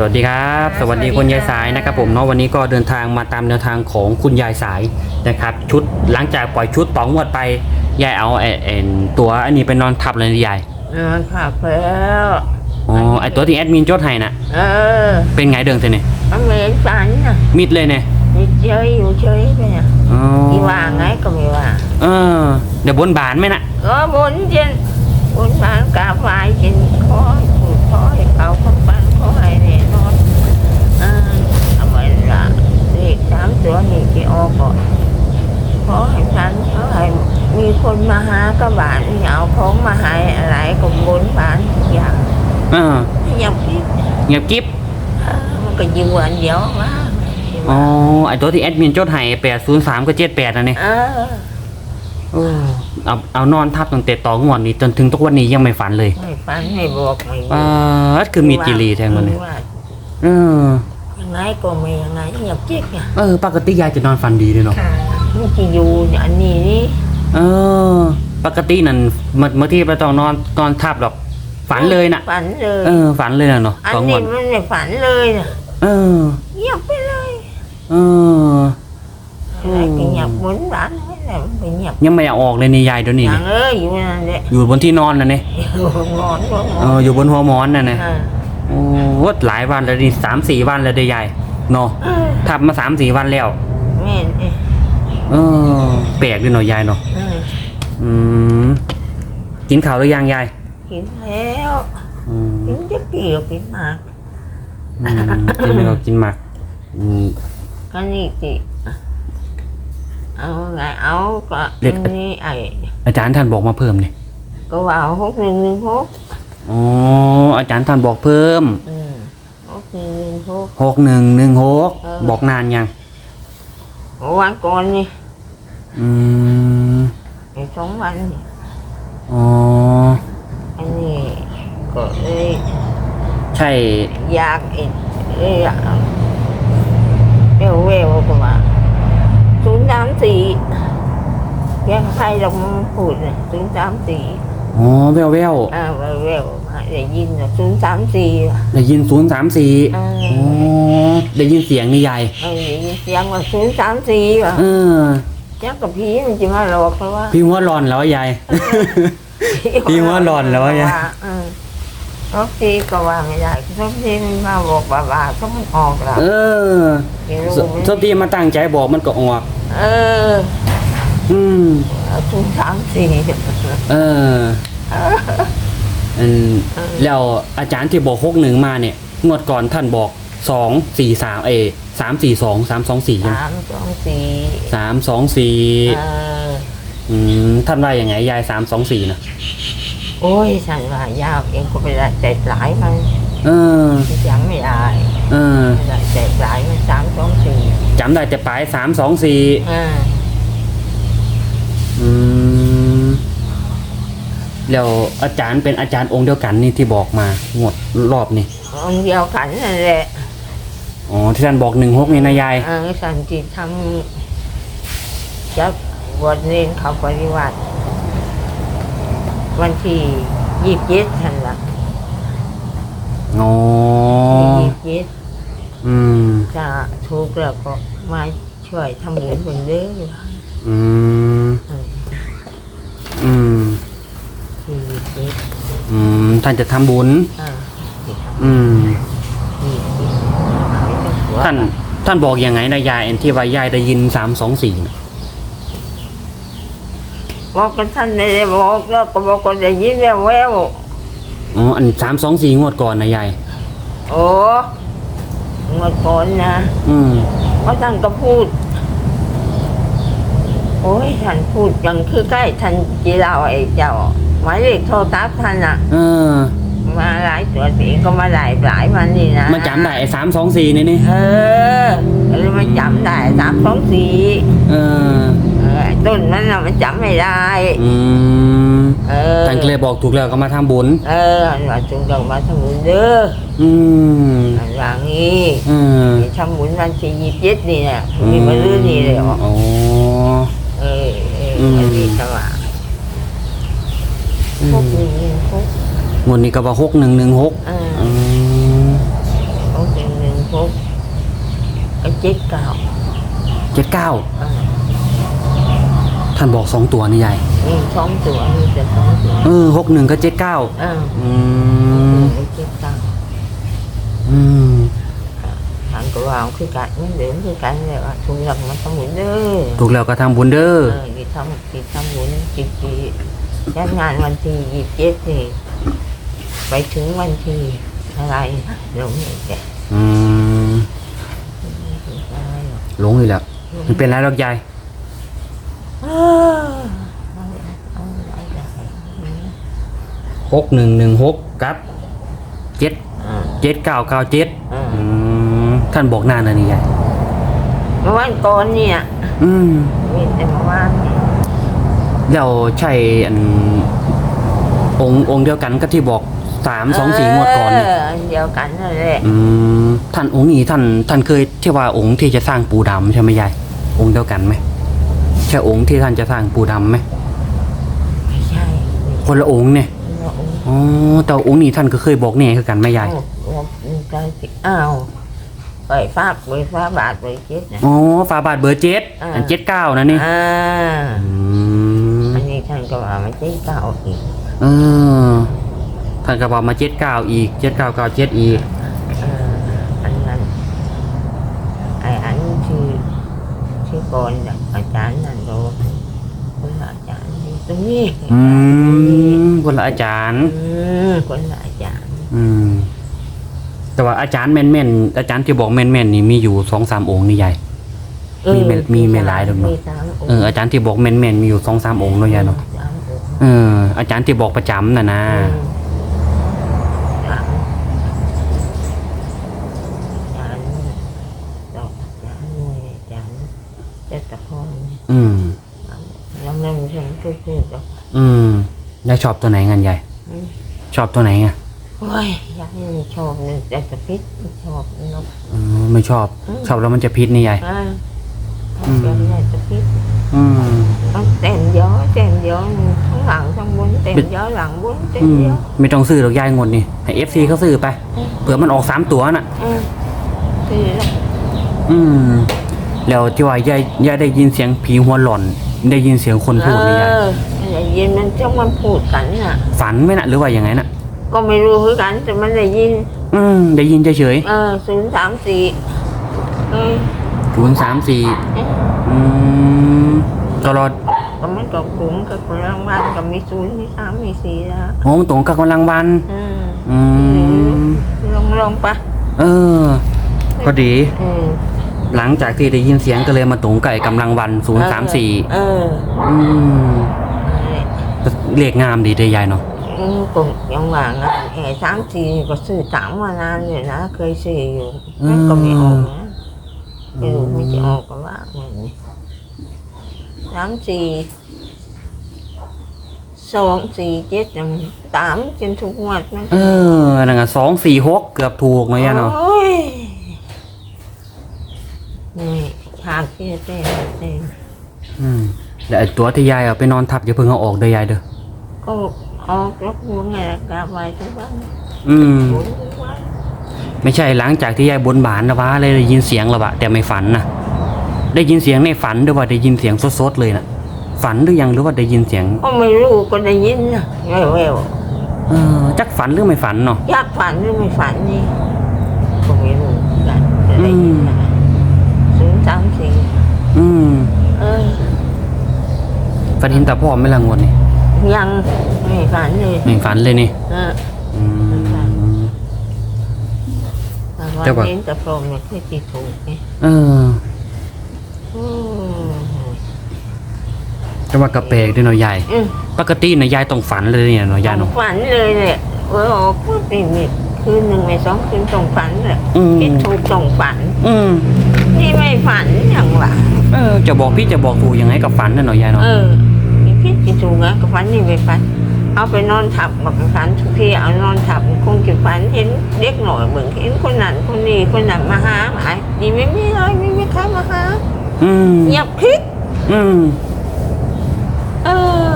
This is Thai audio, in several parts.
สวัสดีครับ สวัสดีคุณยายสายนะครับผมเนาะวันนี้ก็เดินทางมาตามแนวทางของคุณยายสายนะครับ ชุดหลังจากปล่อยชุดต่องวดไปยายเอาไอ้ไอ้ตัวอันนี้ไปนอนทับเลยนะยายนอนผักแล้วอ๋อไอ้ตัวที่แอดมินจดให้น่ะเออเป็นไงเดิมเธอเนี่ยมันเหม็นฝันน่ะมิดเลยเนี่ยมีเฉยอยู่เฉยไปน่ะอ๋อที่ว่าไงก็ไม่ว่าเออเดี๋ยวบนบานไหมน่ะก็บนเจนบนบานกราบไหว้เจนขอให้ผูกขอให้เขาคำปันขอให้แน่นอนเออเอาไว้ละเล ขสามตัวนี่ที่ออกก่อนขอให้ฉันขอให้มีคนมาหากระบาดนี่เอาของมาให้อะไรก็บนบานทุกอย่างเอออย่างพี่เงียบกิ๊บเออมันก็อยู่อันเดียวว่าอ๋อไอ้ตัวที่แอดมินจดให้แปดศูนย์สามก็เจ็ดแปดนะเนี่ยเออเอาเอานอนทับตั้งแต่ต่องวดนี้จนถึงทุกวันนี้ยังไม่ฝันเลยไม่ฟันไม่บอกไม่อ่าคือมีจิรีแทงมันเลยว่า เออยัง ไงก็ไม่ยังไงอย่าเจ๊กเนี่ยเออปกติยายจะนอนฝันดีเลยเนาะมันจะอยู่อันนี้นี่เออ ปกตินั่นเมื่อเมื่อที่ไปต้องนอนนอนทับหรอก ฝันเลยน่ะ ฝันเลยเออ ฝันเลยน่ะเนาะอันสองนี้วันมันไม่ฝันเลยนะเออ เงียบไปเลยเอออะไรก็เงียบเหมือนฝันอะไรมันไปเงียบยังไม่อยากออกเลยนี่ยายเดี๋ยวนี้อย่างเอ้ยอยู่นั่นแหละอยู่บนที่นอนน่ะเนี่ยอยู่นอนก็นเอออนอยู่บนหัวหมอนน่ะเนี่ยอ่า โอ้โหหลายวันแล้วนี่สามสี่วันแล้วเด้อยายเนาะเออทับมาสามสี่วันแล้ว แม่นเอ้ยเออแปลกดีเนาะยายเนาะเอออืมกินข้าวหรือยังยายกินแล้วอืมกินจะกี่ก็กินมากอืมกินไม่ก็กินหมักอืม ก็นี่สิเอาไงเอาก็เรียกอันนี้ไอ้อาจารย์ท่านบอกมาเพิ่มเนี่ยก็ว่าหกหนึ่งหนึ่งหก อ๋ออาจารย์ท่านบอกเพิ่มอืมหกหนึ่งหนึ่งหกหกหนึ่งหนึ่งหกเออ บอกนานยังเมื่อวันก่อนนี่อืมไอ้สองวันนี่อ๋ออันนี้ก็เลยใช่อยากไอ้เอ้ยอยากเวลเวลก็ว่าศูนย์สามสี่ยังใครเราพูดเนี่ยศูนย์สามสี่อ๋อแววแววอ่าเวลเวล ได้ยินศูนย์สามสี่ได้ยินศูนย์สามสี่เออ๋ออได้ยินเสียงนี่ยายเออได้ยินเสียงว่าศูนย์สามสี่ว่ะเออจักกับพี่มันจะมาหลอกเพราะว่าพี่หัวร้อนแล้วยายพี่ว่าหลอนแล้ววะเนี่ยเออทุกทีก็ว่าไม่ได้ทุกทีมันมาบอกว่าว่าก็มันออกแล้วเออไม่รู้สทุกทีมาตั้งใจบอกมันก็ออกเออ อืมศูนย์สามสี่เออ อันแล้วอาจารย์ที่บอกหกหนึ่งมาเนี่ยงวดก่อนท่านบอกสองสี่สามเอสามสี่สองสามสองสี่ใช่ไหมสามสองสี่สามสองสี่เอออืมท่านว่าอย่างไงยายสามสองสี่นะโอ้ยฉันว่ายาวเองก็ไม่ได้แต่หลายมันเออยังไม่ได้เออไม่ได้แต่หลายมันสามสองสี่จำได้แต่ปลายสามสองสี่อ่า อืม แล้วอาจารย์เป็นอาจารย์องค์เดียวกันนี่ที่บอกมางวดรอบนี่องค์เดียวกันนั่นแหละอ๋อที่ท่านบอกหนึ่งหกนี่นะยายเออสันติทำจะบวชเรียนเขาปฏิวัติ วันที่ยี่สิบเจ็ดทันละอ๋อยี่สิบเจ็ดอืมจะถูกแล้วก็มาช่วยทำบุญคนเด้ออืมเอออืมยี่สิบเจ็ดอืมท่านจะทำบุญ อ่าที่ทอืมำยี่สิบเจ็ดไม่ต้องกลัวท่าน ท่านบอกยังไงนะยายอันที่ว่ายายได้ยินสามสองสี่บอกกันท่านไม่ได้บอกแล้วก็บอกก็ได้ยินแววแววอ๋ออันสามสองสี่งวดก่อนนะยาย โอ้เมื่อก่อนนะอืม เพราะท่านก็พูด โอ้ยท่านพูดยังคือใกล้ท่านจีเราไอ้เจ้า หมายเลขโทรศัพท์ท่านอะเออ มาหลายตัวเองก็มาหลายหลายวันนี่นะมันจำได้ไอ้สามสองสี่นี่นี่เออก็เลยมันจำได้สามสองสี่เออเออไอ้ต้นนั้นน่ะมันจำไม่ได้ อืมเออท่านก็เลยบอกถูกแล้วก็มาทำบุญ เอออันว่าจงดอกมาทำบุญเด้ออืมอันว่างี้เออไปทำบุญวันที่ยี่สิบเจ็ดนี่เนี่ยมีมาลื้อนี่เลยเหรออ๋อเออเอออืมอันนี้สว่า อืพวกมนี้พวกงวดนี้ก็ว่าหกหนึ่งหนึ่งหกอ่าอืมพวกก็เจ็ดเก้าเจ็ดเก้าเออท่านบอกสองตัวนี่ยายนี่สองตัวนี่จะสองตัวเออหกหนึ่งก็เจ็ดเก้าเอออืมไอ้เจ็ดเก้าอืมทางก็วางคือกันเหมือนเดิมคือกันเลยว่าทุนหลังมันต้องเหมือนเดิมถูกแล้วก็ทำบุญเด้อ เออที่ทำที่ทำบุญจิตจี จัดงานวันที่ยี่สิบเจ็ดนี่ไปถึงวันที่อะไรหลงเลยแกอืมอะไรหรอกหลงอีกแล้วมันเป็นไรหรอกยายเออเอาเอาอาได้หกหนึ่งหนึ่งหกกับเจ็ดอ่าเจ็ดเก้าเก้าเจ็ดอ่าอืมท่านบอกนานนะนี่ยายเมื่อวันก่อนเนี่ยอืม มีแต่เมื่อวานเนี่ย เราใช่อันองค์องค์เดียวกันก็ที่บอกสามสองสี่งวดก่อนเนี่ยเอันเดียวกันนั่นแหละอืมท่านองค์นี้ท่านท่านเคยที่ว่าองค์ที่จะสร้างปูดำใช่ไหมยายองค์เดียวกันไหมใช่องค์ที่ท่านจะสร้างปูดำไหมไม่ใช่ไม่คนละองค์เนี่ยใช่องค์อ๋อแต่องค์นี้ท่านก็เคยบอกแน่คือกันไหมยายโอ้โหใจสิอ้าวไปฟ้าไปฟ้าบาทไปเจ็ดนะ อ๋อฝาบาทเบอร์เจ็ดอ่า อันเจ็ดเก้านะนี่อ่าอืมอันนี้ ท่านก็ว่าไม่ใช่เก่าอีกเออท่านก็บอกมาเจ็ดเก้าอีกเจ็ดเก้าเก้าเจ็ดอีกเอออันนั้นไอ้อันที่ที่ก่อนน่ะอาจารย์นั่นโดนคนละอาจารย์ที่ตรงนี้อืมคนละอาจารย์ อืมคนละอาจารย์อืม แต่ว่าอาจารย์แม่นๆอาจารย์ที่บอกแม่นๆนี่มีอยู่สองสามองค์นี่ใหญ่ มีเมมีเมลายด้วยเนอะมีสามงค์เอออาจารย์ที่บอกแม่นแม่นๆมีอยู่สองสามองค์เนาะยายเนาะสามองค์เอออาจารย์ที่บอกประจำน่ะนะสามอาจารย์ดอกอาจารย์มวยอาจารย์เจตพรอืมแล้วนั่นฉันก็พูดว่าอืมยายชอบตัวไหนกันยายอืมชอบตัวไหนไงโอ้ยอยากให้มันชอบเนี่ยแต่จะพิษไม่ชอบนกอ๋อไม่ชอบ อืม ชอบแล้วมันจะพิษนี่ยายอ่า อืมเป็นไงจะพิษอืม ต้องเต้นย้อเต้นย้อข้างหลังข้างบนเต้นย้อหลังบนเต้นอืมย้อไม่ต้องซื้อหรอกยายงดนี่ให้เอฟซีเขาซื้อไปเผื่อมันออกสามตัวน่ะ อืมคือแล้วอืม แล้วที่ว่ายายยายได้ยินเสียงผีหัวหล่อน ได้ยินเสียงคนพูดนี่ยายเออได้ยินมันจ้องมันพูดกันน่ะ ฝันไหมนะหรือว่าอย่างไงน่ะ ก็ไม่รู้คือกันแต่มันได้ยิน อืม ได้ยินเฉยเออศูนย์สามสี่เออๆ ศูนย์สามสี่อืมตลอดก็มันก็กลุ่มกับคนรางวัลก็มีศูนย์มีสามมีสี่แล้วโอ้ตรงกับกำลังวันอืมอืมลองลองปะเออก็ดีอืมหลังจากที่ได้ยินเสียงก็เลยมาตรงไก่กำลังวันศูนย์สามสี่เอออืมเลขงามดีเด้ยายเนาะอืมก็ยังว่างอะแห่สามสี่นี่ก็ซื้อสามมานานเลยนะ เคยซื้ออยู่มันก็ไม่ออกนะ ไม่รู้ไม่จะออกก็ว่าเงินนี่สามสี่สองสี่เจ็ดยังสามจนทุกงวดมันเออนั่นไงสองสี่หกเกือบถูกเนาะยายเนาะโอ้ยนี่ฉากที่จะเต้นเต้นอืมแล้วไอ้ตัวที่ยายเอาไปนอนทับอย่าเพิ่งเอาออกเด้อยายเด้อก็ออกยกมือไงกราบไหว้ทุกวันอืมบุญทุกวัน ไม่ใช่หลังจากที่ยายบนบานนะวะเลยได้ยินเสียงและวะแต่ไม่ฝันนะได้ยินเสียงในฝันหรือว่าได้ยินเสียงสดๆเลยนะฝันหรือยังหรือว่าได้ยินเสียงก็ไม่รู้ก็ได้ยินนะแววแววเออจักฝันหรือไม่ฝันเนาะๆอยากฝันหรือไม่ฝันนี่ก็ไม่รู้เหมือนกันจะได้ยินนะศูนย์สามสี่อืมเออฝันเห็นตาพ่อไหม่ละงวดนี่ยังไม่ฝันเลยไม่ฝันเลยนี่ เออ ว่าแต่ว่าเห็นแต่พรหมเนี่ยคือที่ถูกไงเอออืมแต่ว่ากระเปกด้วยเนาะยายอืมปกตินะยายต้องฝันเลยเนี่ยเนาะยายเนาะ ฝันเลยเนี่ยเออออกปุ๊บนี่มีคืนหนึ่งไม่สองคืนต้องฝันเลยอืม คิดถูกต้องฝัน อืมนี่ไม่ฝันอย่างวะเออจะบอกพี่จะบอกถูกยังไงกับฝันน่ะเนาะยายเนาะเออมีคิดจะถูกนะกับฝันนี่ไม่ฝัน เอาไปนอนทับบอกฝันทุกทีเอานอนทับคงจะฝันเห็นเด็กหน่อยเหมือนเห็นคนนั้นคนนี้คนนั้นมาหาหายนี่ไม่มีเลยไม่มีใครมาหาอืมเงียบคลิกอืมเออ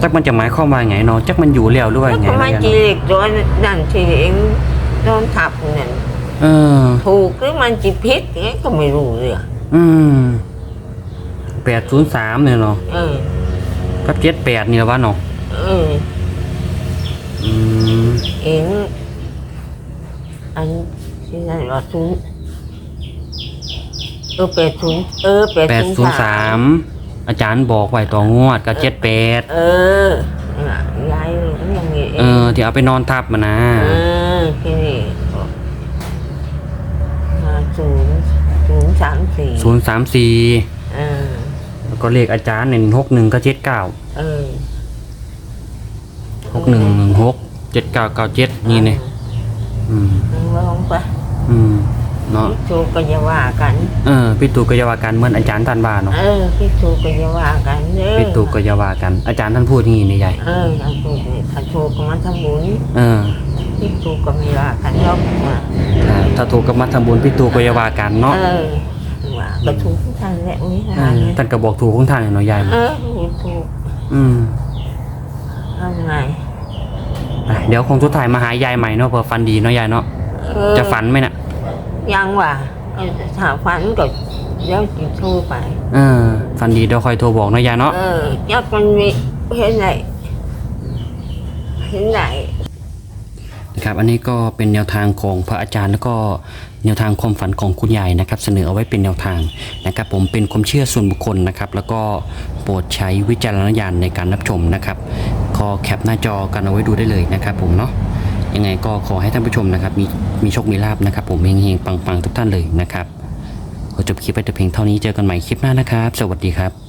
จักมันจะหมายความว่าไงเนาะจักมันอยู่แล้วหรือว่าแล้วไงก็เนาะมายายจีเนาะเล็กตัวนั่นที่เองนอนทับนั่นเออ ถูกหรือมันจิพิษเงี้ยก็ไม่รู้เลยอืมแปดศูนย์สามเนี่ยเนาะเออ กับเจ็ดแปดเนี่ยว่าเนาะเอออืมเองอันที่นั่นว่าศูนย์เออแปดศูนย์เออแปดแปดศูศูนนย์ย์สาสามมอาจารย์บอกไว้ต่องวดกับเจ็ดแปดเออน่ะยายรู้อย่างนี้เออที่เอาไปนอนทับมานะเออที่นี่มาศูนย์ศูนย์สามสี่ศูนย์สามสี่เออแล้วก็เลขอาจารย์หนึ่งหกหนึ่งก็เจ็ดเก้าเออ หกหนึ่งหนึ่งหกเจ็ดเก้าเก้าเจ็ดนี่เนี่ยอืมลองไปอืมเนาะพิจูก็จะว่ากัน เออพี่ตู่ก็อยาว่ากันเหมือนอาจารย์ท่านว่าเนาะเออพิจูก็จะว่ากันเด้อพี่ตู่ก็อยาว่ากันอาจารย์ท่านพูดอย่างนี้นี่ใหญ่เออถ้าถูกนี่ถ้าถูกก็มาทำบุญเออพิจูก็ไม่ว่ากันหรอกว่าถ้าถ้าถูกก็มาทำบุญพี่ตู่ก็อยาว่ากันเนาะเออว่าก็ถูกทุกท่านแหละวิเอหารอท่านก็บอกถูกของท่านเนาะยายเออถูกถูกอืม ทำไง อะ เดี๋ยวคงทุกถ่ายมาหายายใหม่เนาะเผื่อฟันดีเนาะยายเนาะเออจะฝันไหมน่ะ ยังว่ะเออถ้าฝันก็เดี๋ยวจิตโทรไปเออฟันดีเดี๋ยวคอยโทรบอกเนาะยายเนาะเออยักมันมีเห็นไหนเห็นไหนนะครับอันนี้ก็เป็นแนวทางของพระอาจารย์แล้วก็แนวทางความฝันของคุณยายนะครับ เสนอเอาไว้เป็นแนวทางนะครับผมเป็นความเชื่อส่วนบุคคลนะครับ แล้วก็โปรดใช้วิจารณญาณในการรับชมนะครับ ก็แคปหน้าจอกันเอาไว้ดูได้เลยนะครับผมเนาะยังไงก็ขอให้ท่านผู้ชมนะครับ มีมีโชคมีลาบนะครับ ผมเฮงๆปังๆ ทุกท่านเลยนะครับขอจบคลิปไปแต่เพียงเท่านี้เจอกันใหม่คลิปหน้านะครับ สวัสดีครับ